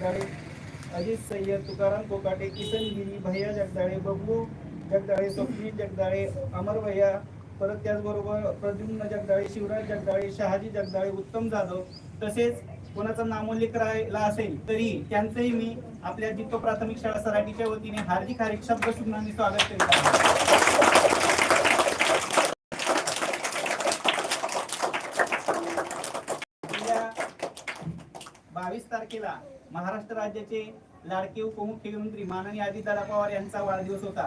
जगदाळे अजित सय्यद तुकाराम कोकाटे किसन गिरी भैया जगदाळे बबलू जगदाळे स्वप्नील जगदाळे अमर भैया परत त्याचबरोबर प्रद्युम्न जगदाळे शिवराज जगदाळे शहाजी जगदाळे उत्तम जाधव तसेच कोणाचा नामोल्लेख राहिला असेल तरी त्यांचंही मी आपल्या जितो प्राथमिक शाळा सराटीच्या वतीने हार्दिक हार्दिक शब्द शुभांनी स्वागत करीत आहे. तारखेला महाराष्ट्र राज्याचे लाडके उपमुख्यमंत्री माननीय अजितदादा पवार यांचा वाढदिवस होता.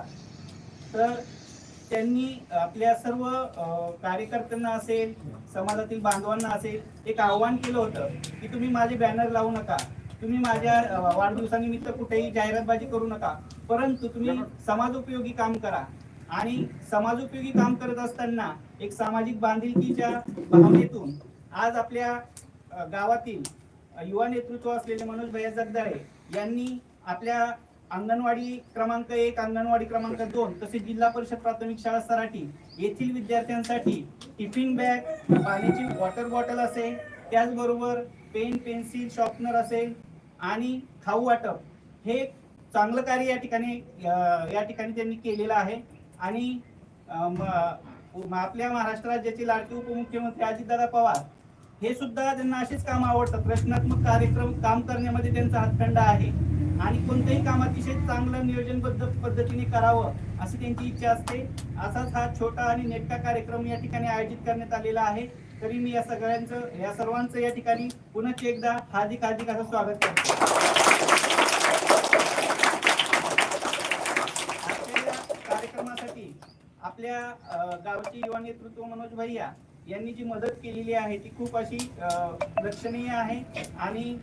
तर त्यांनी आपल्या सर्व कार्यकर्त्यांना असेल समाजातील बांधवांना असेल एक आव्हान केलं होतं की तुम्ही माझे बॅनर लावू नका. तुम्ही माझ्या वाढदिवसानिमित्त कुठेही जाहिरातबाजी करू नका. परंतु तुम्ही समाजोपयोगी काम करा. आणि समाजोपयोगी काम करत असताना एक सामाजिक बांधिलकीच्या भावनेतून आज आपल्या गावातील युवा नेतृत्व असलेले मनोज भैया जगदाळे यांनी आपल्या अंगणवाडी क्रमांक एक अंगणवाडी क्रमांक दोन तसेच जिल्हा परिषद प्राथमिक शाळा सराठी येथील विद्यार्थ्यांसाठी टिफिन बॅग पाण्याची वॉटर बॉटल असेल त्याचबरोबर पेन पेन्सिल शॉर्पनर असेल आणि खाऊ वाटप हे चांगलं कार्य या ठिकाणी या ठिकाणी त्यांनी केलेलं आहे. आणि म- आपल्या महाराष्ट्र राज्याचे लाडके उपमुख्यमंत्री अजितदादा पवार हे सुद्धा त्यांना असेच काम आवडतात. रचनात्मक कार्यक्रम काम करण्यामध्ये त्यांचा हातखंडा आहे. आणि कोणतंही काम अतिशय चांगलं नियोजनबद्ध पद्धतीने करावं अशी त्यांची इच्छा असते. असाच हा छोटा आणि नेटका कार्यक्रम या ठिकाणी आयोजित करण्यात आलेला आहे. तरी मी या सगळ्यांचं या सर्वांचं या ठिकाणी पुन्हा एकदा हार्दिक हार्दिक असं स्वागत करतो. या कार्यक्रमासाठी आपल्या गावची गावचे युवा नेतृत्व मनोज भैया यांनी जी मदत केलेली आहे ती खूप अशी लक्षणीय आहे आणि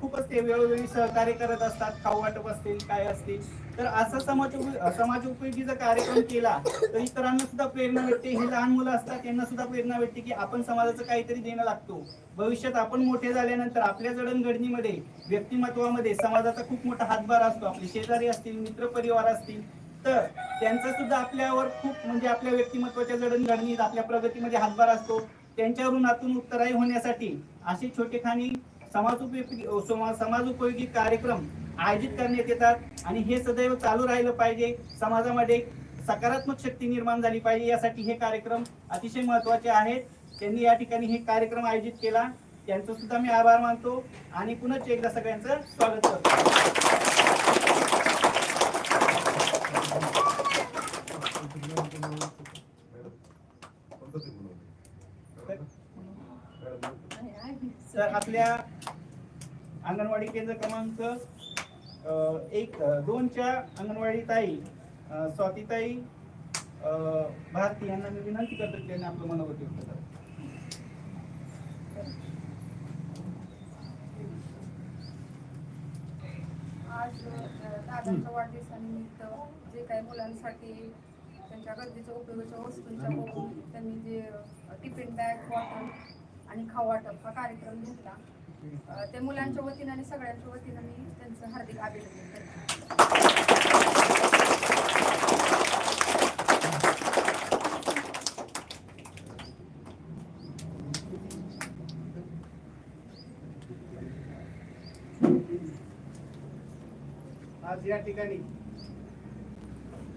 खूपच ते वेळोवेळी सहकार्य करत असतात. खाऊ वाटप असतील काय असतील. तर असा समाज उपयोगी जर कार्यक्रम केला तर इतरांना सुद्धा प्रेरणा भेटते. हे लहान मुलं असतात त्यांना सुद्धा प्रेरणा भेटते की आपण समाजाचं काहीतरी देणं लागतो. भविष्यात आपण मोठे झाल्यानंतर आपल्या जडणघडणीमध्ये व्यक्तिमत्वामध्ये समाजाचा खूप मोठा हातभार असतो. आपले शेजारी असतील मित्र परिवार असतील तर त्यांचा सुद्धा आपल्यावर खूप म्हणजे आपल्या व्यक्तिमत्वाच्या जडणघडणीत आपल्या प्रगतीमध्ये हातभार असतो. त्यांच्या ऋणातून उत्तराई होण्यासाठी असे छोटेखानी समाजोपयोगी समाज समाजोपयोगी कार्यक्रम आयोजित करण्यात येतात. आणि हे सदैव चालू राहिलं पाहिजे. समाजामध्ये सकारात्मक शक्ती निर्माण झाली पाहिजे. यासाठी हे कार्यक्रम अतिशय महत्त्वाचे आहेत. त्यांनी या ठिकाणी हे कार्यक्रम आयोजित केला. त्यांचं सुद्धा मी आभार मानतो. आणि पुन्हा एकदा सगळ्यांचं स्वागत करतो. तर आपल्या अंगणवाडी केंद्र क्रमांक एक दोनच्या अंगणवाडी ताई स्वातीताई भारती यांना मी विनंती करतो की त्यांनी आपलं मनोगत व्यक्त करावं. आज दादांच्या वाढदिवसानिमित्त जे काही मुलांसाठी त्यांच्या गरजेच्या उपयोगाच्या वस्तूंच्या त्यांनी जे टिफिन बॅग बॉटल आणि खाऊ वाटप हा कार्यक्रम घेतला. ते मुलांच्या वतीनं आणि सगळ्यांच्या वतीनं मी त्यांचं हार्दिक अभिनंदन करते. आज या ठिकाणी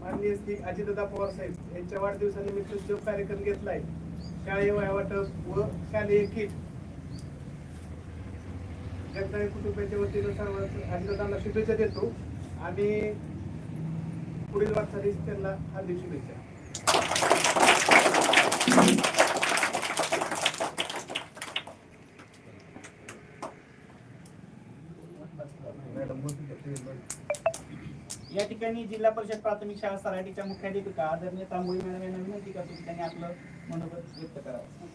माननीय श्री अजितदा पवार साहेब यांच्या वाढदिवसानिमित्त जो कार्यक्रम घेतलाय शाळे वह्या वाटप व शालेय किट जगदाळे कुटुंबाच्या वतीनं सर्व अजितदादांना शुभेच्छा देतो आणि पुढील वाटचालीस त्यांना हार्दिक शुभेच्छा. या ठिकाणी जिल्हा परिषद प्राथमिक शाळा सराटीच्या मुख्याधिपिका आदरणीय तांबोळी मॅडम यांना विनंती करतो की त्यांनी आपलं मनोगत व्यक्त करावं.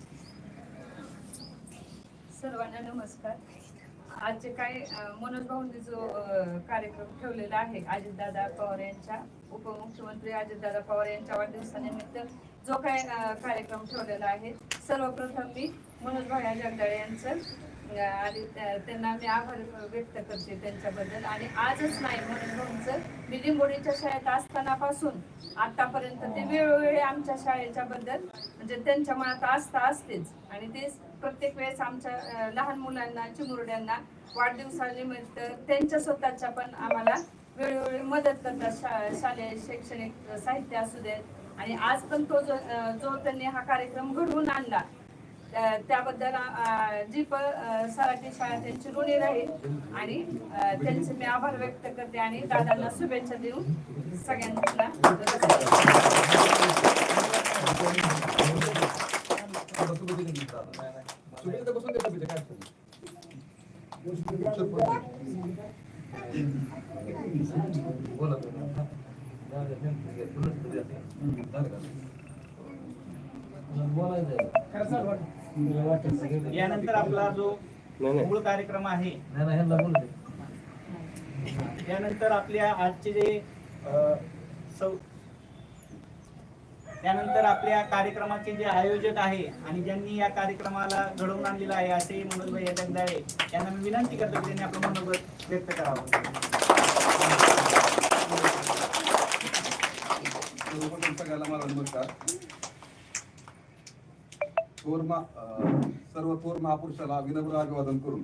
सर्वांना नमस्कार. आज जे काय मनोज भाऊंनी जो कार्यक्रम ठेवलेला आहे अजितदादा पवार यांच्या उपमुख्यमंत्री अजितदादा पवार यांच्या वाढदिवसानिमित्त जो काय कार्यक्रम ठेवलेला आहे सर्वप्रथम मी मनोज भाया जगदाळे यांचं आणि त्यांना मी आभार व्यक्त करते त्यांच्याबद्दल. आणि आजच नाही म्हणून भाऊंचं मी लिंबोडीच्या शाळेत असतानापासून आतापर्यंत ते वेळोवेळी आमच्या शाळेच्या बद्दल म्हणजे त्यांच्या मनात आस्था असतेच. आणि ते प्रत्येक वेळेस आमच्या लहान मुलांना चिमुरड्यांना वाढदिवसानिमित्त त्यांच्या स्वतःच्या पण आम्हाला वेळोवेळी मदत करतात शा- शालेय शैक्षणिक साहित्य असू देत. आणि आज पण तो जो जो त्यांनी हा कार्यक्रम घडवून आणला त्याबद्दल जी प अं, सराठी शाळा त्यांची ऋणी राहील आणि त्यांचे मी आभार व्यक्त करते आणि दादांना शुभेच्छा देऊन सगळ्यांना यानंतर आपला जो मूळ कार्यक्रम आहे त्यानंतर आपल्या आजचे जे त्यानंतर आपल्या कार्यक्रमाचे जे आयोजक आहे आणि ज्यांनी या कार्यक्रमाला घडवून आणलेलं आहे असे मनोज भाई जगदाळे यांना मी विनंती करतो की त्यांनी आपलं मनोगत व्यक्त करावं. नमस्कार. थोर मा सर्व थोर महापुरुषाला विनम्र अभिवादन करून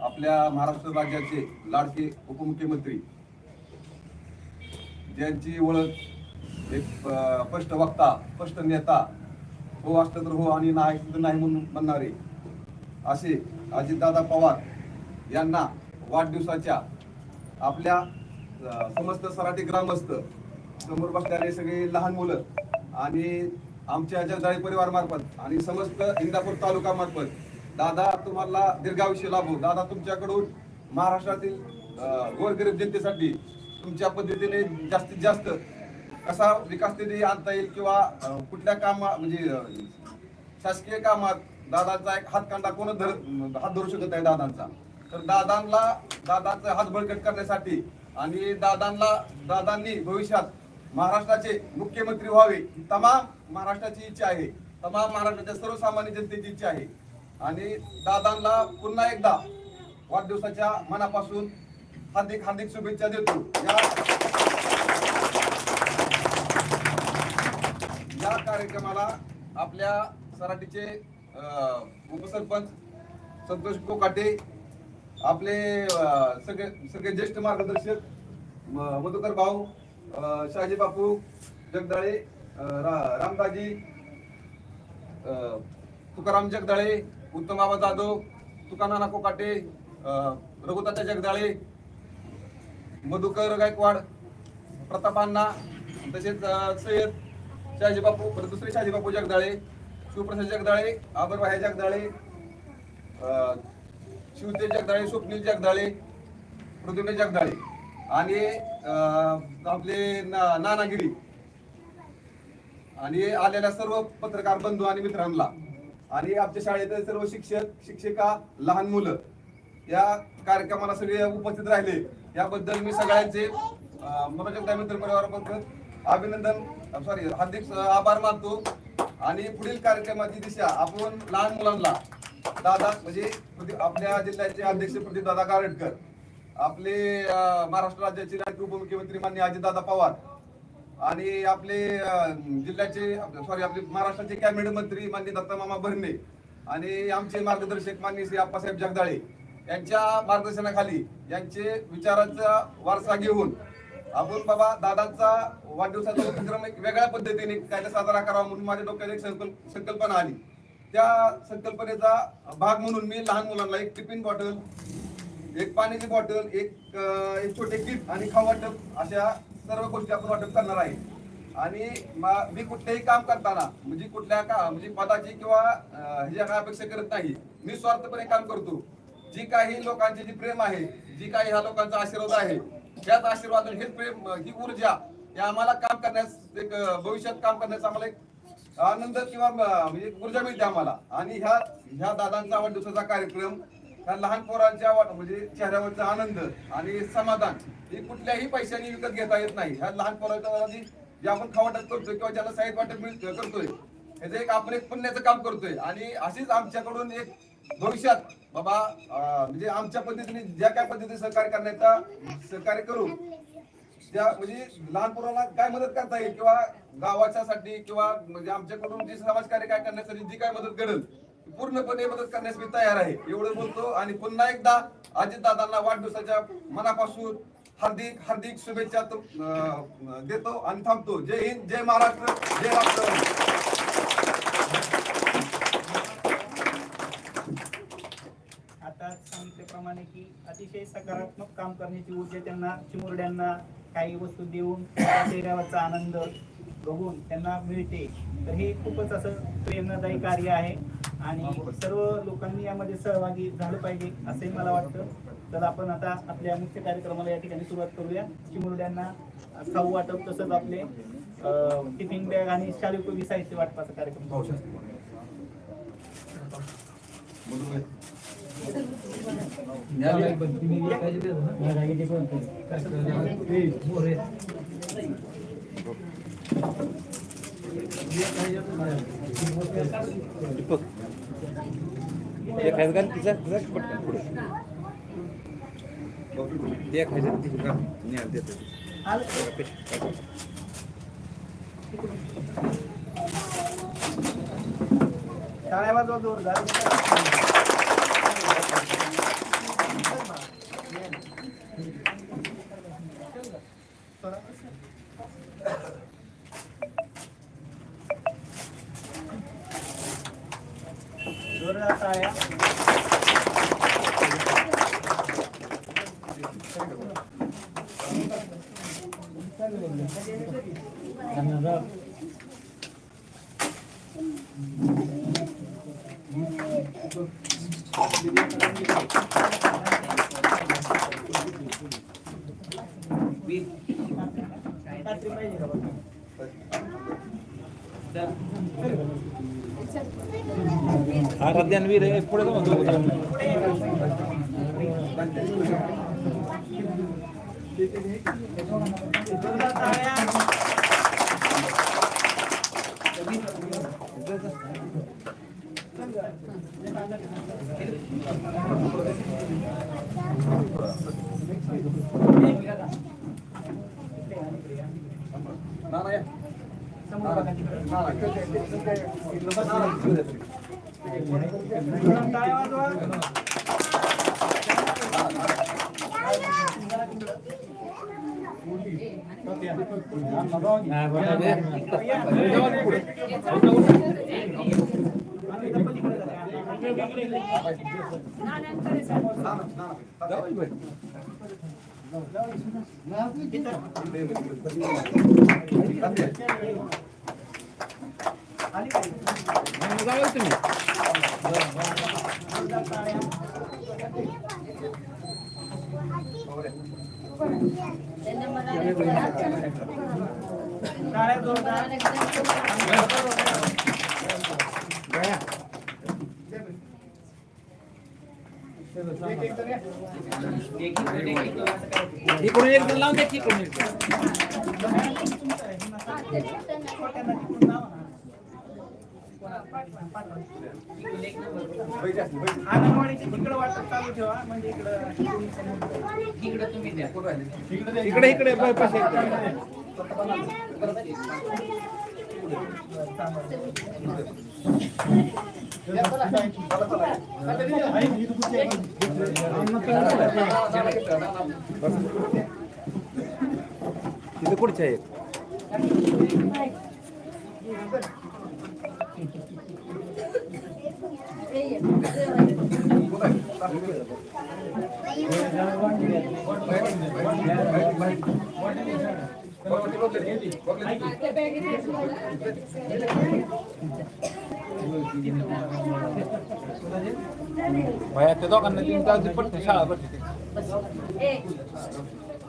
आपल्या महाराष्ट्र राज्याचे लाडके उपमुख्यमंत्री ज्यांची ओळख एक स्पष्ट वक्ता स्पष्ट नेता हो असलं तर हो आणि नाही तर नाही म्हणून म्हणणारे असे अजितदादा पवार यांना वाढदिवसाच्या आपल्या समस्त सराठी ग्रामस्थ समोर बसणारे सगळे लहान मुलं आणि आमच्या जगदाळी परिवार मार्फत आणि समस्त इंदापूर तालुका मार्फत. दादा तुम्हाला दीर्घायुष्य लाभो. दादा तुमच्याकडून महाराष्ट्रातील गोरगरीब जनतेसाठी तुमच्या पद्धतीने जास्तीत जास्त कसा विकास निधी आणता येईल किंवा कुठल्या कामा म्हणजे शासकीय कामात दादाचा एक हातकांडा कोण धर हात धरू शकत आहे दादांचा? तर दादांना दादाचा हात बळकट करण्यासाठी आणि दादांना दादांनी भविष्यात महाराष्ट्राचे मुख्यमंत्री व्हावे. तमाम महाराष्ट्राची इच्छा आहे. तमाम महाराष्ट्राच्या सर्वसामान्य जनतेची इच्छा आहे. आणि दादांना पुन्हा एकदा वाढदिवसाच्या मनापासून हार्दिक हार्दिक शुभेच्छा देतो. या या कार्यक्रमाला आपल्या सराटीचे उपसरपंच संतोष कोकाटे आपले सगळे सगळे ज्येष्ठ मार्गदर्शक म- मधुकर भाऊ शहाजी बापू जगदाळे रा- रामदाजी तुकाराम जगदाळे उत्तम बाबा जाधव तुकानाना कोकाटे रघुताचा जगदाळे मधुकर गायकवाड प्रतापांना तसेच सय्यद शहाजी दुसरे शहाजी जगदाळे शिवप्रसाद जगदाळे आबरभाई जगदाळे शिवदेव जगदाळे स्वप्नील जगदाळे पृथ्वीराज जगदाळे आणि आपले ना- नानागिरी. आणि आलेल्या सर्व पत्रकार बंधू आणि मित्रांना आणि आमच्या शाळेतील सर्व शिक्षक शिक्षिका लहान मुलं या कार्यक्रमाला सगळे उपस्थित राहिले. याबद्दल मी सगळ्यांचे मनोजगता मित्र परिवाराबद्दल अभिनंदन सॉरी हार्दिक आभार मानतो. आणि पुढील कार्यक्रमाची दिशा आपण लहान मुलांना दादा म्हणजे आपल्या जिल्ह्याचे अध्यक्ष प्रदीप दादा गारडकर आपले महाराष्ट्र राज्याचे उपमुख्यमंत्री मान्य अजितदादा पवार आणि आपले जिल्ह्याचे सॉरी आपले महाराष्ट्राचे कॅबिनेट मंत्री मान्य दत्तमामा भरणे आणि आमचे मार्गदर्शक मान्य श्री आप्पासाहेब जगदाळे यांच्या मार्गदर्शनाखाली यांचे विचारांचा वारसा घेऊन आपण बाबा दादांचा वाढदिवसाचा उपक्रम एक वेगळ्या पद्धतीने कायदा साजरा करावा म्हणून माझ्या डोक्यात एक संकल्प संकल्पना आली. त्या संकल्पनेचा भाग म्हणून मी लहान मुलांना एक टिफिन बॉटल एक पाण्याची बॉटल एक एक छोटे किट आणि खावाटप अशा सर्व गोष्टी आपण वाटप करणार आहे. आणि मी कुठलेही काम करताना म्हणजे कुठल्या का म्हणजे पदाची किंवा ह्याच्या काय अपेक्षा करत नाही मी स्वार्थपणे काम करतो. जी काही लोकांची जी प्रेम आहे जी काही ह्या लोकांचा आशीर्वाद आहे त्याच आशीर्वाद हे प्रेम ही ऊर्जा या आम्हाला काम करण्यास एक भविष्यात काम करण्याचा आम्हाला एक आनंद किंवा म्हणजे एक ऊर्जा मिळते आम्हाला. आणि ह्या ह्या दादांचा वाढदिवसाचा कार्यक्रम ह्या लहान पोरांच्या वाट- म्हणजे चेहऱ्यावरचा आनंद आणि समाधान हे कुठल्याही पैशाने विकत घेता येत नाही. ह्या लहान पोरांच्या जे आपण खावाटप करतोय किंवा ज्याला साहित्य वाटप करतोय ह्याचं एक आपण एक पुण्याचं काम करतोय. आणि अशीच आमच्याकडून एक भविष्यात बाबा म्हणजे आमच्या पद्धतीने ज्या काय पद्धतीने सहकार्य करण्याचा सहकार्य करू त्या म्हणजे लहान पोरांना काय मदत करता येईल किंवा गावाच्यासाठी किंवा म्हणजे आमच्याकडून जे समाजकार्य काय करण्यासाठी जी काय मदत करेल पूर्णपणे मदत करण्यास मी तयार आहे. एवढं बोलतो आणि पुन्हा एकदा अजितदादांना वाढदिवसाच्या मनापासून हार्दिक हार्दिक शुभेच्छा देतो आणि थांबतो. जय हिंद जय महाराष्ट्र जय राष्ट्र आता सांगितल्याप्रमाणे की अतिशय सकारात्मक काम करण्याची ऊर्जा त्यांना चिमुरड्यांना काही वस्तू देऊन त्या चेहऱ्यावरचा आनंद बघून त्यांना मिळते. तर हे खूपच असं प्रेरणादायी कार्य आहे. आणि सर्व लोकांनी यामध्ये सहभागी झालं पाहिजे असंही मला वाटतं. तर आपण आता आपल्या मुख्य कार्यक्रमाला या ठिकाणी सुरुवात करूया. चिमुरड्यांना खाऊ वाटप तसंच आपले टिफिन बॅग आणि शालेय साहित्य वाटपाचा कार्यक्रम. पाहू शकतो एक खायचं का तिचा तिचा पटकन पुढे. ते खायचं तिकडे का न्याय देतो टाळ्या जोरदार टाळ्या कात्री पाहिजे का बघा? ज्ञानवीर आहे पुढे जाऊ नाना या. समोर जाऊ तुम्ही एक- लावून द्या की एक जण. छोट्यांना तिकडून लावा ना. बैठ असली, बैठ. अंगणवाडीची तिकडं वाटप चालू ठेवा म्हणजे इकडे इकडे ब- पाशी तिथे पुढच्या भया त्या दोघांना तीन तास पडते शाळा पडते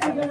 छात्री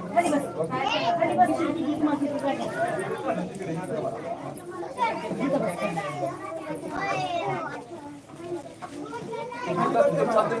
छात्री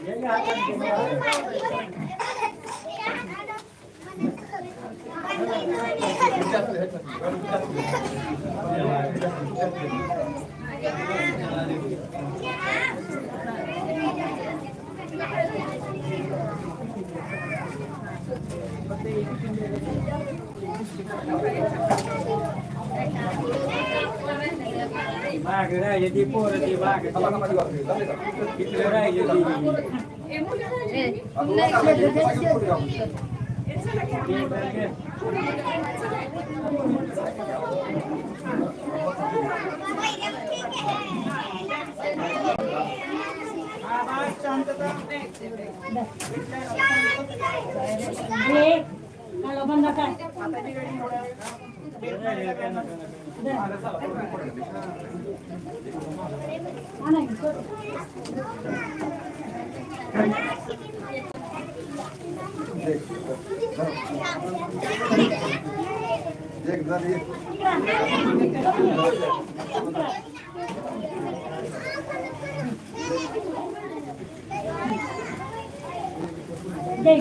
का या की या. या की नाही, नाही, नाही. या. छात्री घ्या. तू काय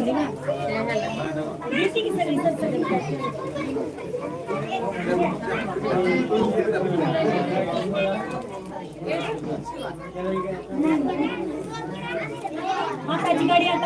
దిగా బ్యూటీకి సార్ రిసర్చ్ మా కచ్చిగాడి అక్క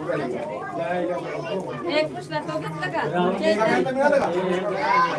안녕하세요. एक पुसला तो घेतला का. चैतन्य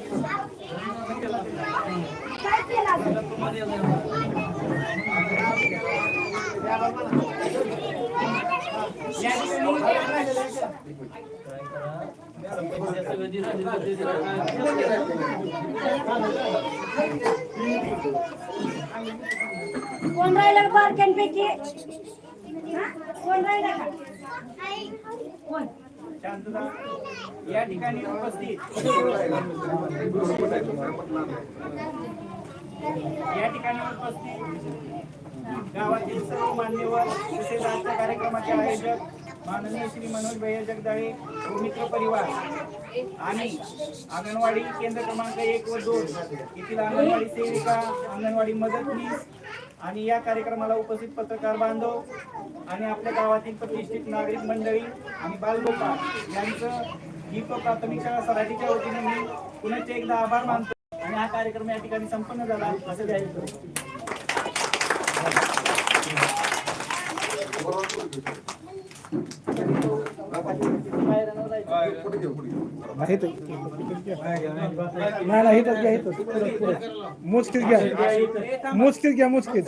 कोण राहिला बारक्यांपैकी कोण? राहिला का कोण? या ठिकाणी उपस्थित. या ठिकाणी उपस्थित गावातील सर्व मान्यवर तसेच आजच्या कार्यक्रमाचे आयोजक माननीय श्री मनोज भैया जगदाळे मित्र परिवार आणि अंगणवाडी केंद्र क्रमांक एक व दोन येथील अंगणवाडी सेविका अंगणवाडी मदतनीस आणि या कार्यक्रमाला उपस्थित पत्रकार बांधव आणि आपल्या गावातील प्रतिष्ठित नागरिक मंडळी आणि बालगोपाळ यांचं दीप प्राथमिक शाळा सराठीच्या वतीने मी पुन्हा एकदा आभार मानतो. आणि हा कार्यक्रम या ठिकाणी संपन्न झाला. असं जाहीर तर. नाही घ्या. पुढं, पुढं. मोजकीच घ्या मोजकीच.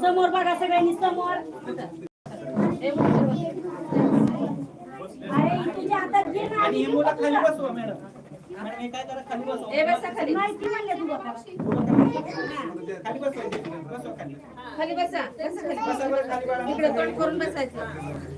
समोर बघा सगळ्यांनी समोर अरे तुझ्या हातात घे ना आणि हे मुलं खाली बसवा मॅडम हे काय करा खाली बसवा ए, खाली माहिती म्हणले तुझा खाली बसवा बसवा खाली बसा बसा खाली बसा बरं खाली बसा इकडे तोंड करून बसायचं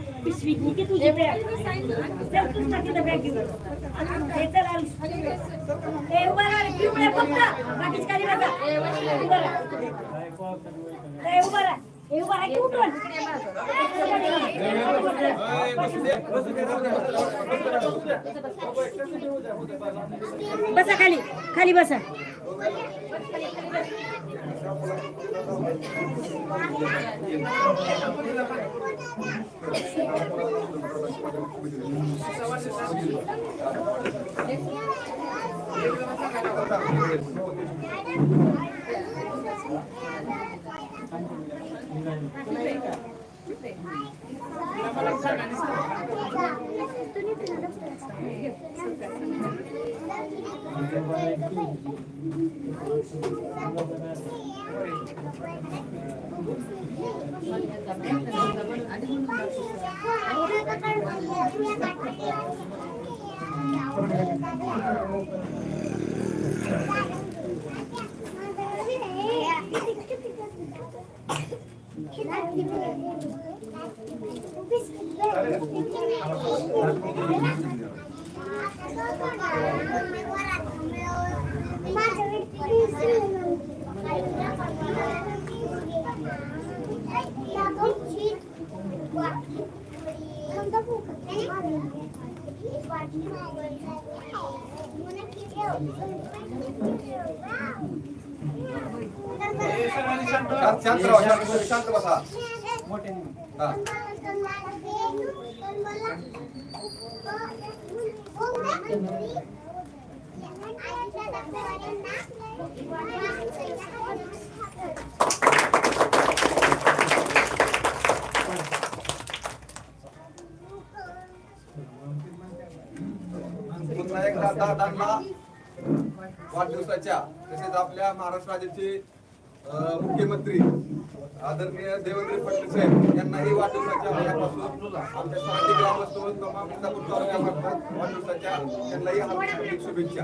शिवाडे कडेला आणायला. पिशवी बॅग चल तू टाकी त्या बॅगीवर. हे चल आली. ए, उभा राहा रे, खाली बसा. उभा राहा. ए, उभा राहा. ए, उभा बसा खाली खाली बसा हे सर्वांनी शांत शांत शांत शांत राहा शांत बसा मोठ्याने हा पुन्हा एकदा वाढदिवसाच्या तसेच आपल्या महाराष्ट्र राज्याचे मुख्यमंत्री आदरणीय देवेंद्र फडणवीस साहेब यांनाही वाढदिवसाच्या मनापासून आमच्या सराठी ग्रामस्थ तमाम इंदापूर तालुक्यामार्फत वाढदिवसाच्या त्यांनाही हार्दिक शुभेच्छा.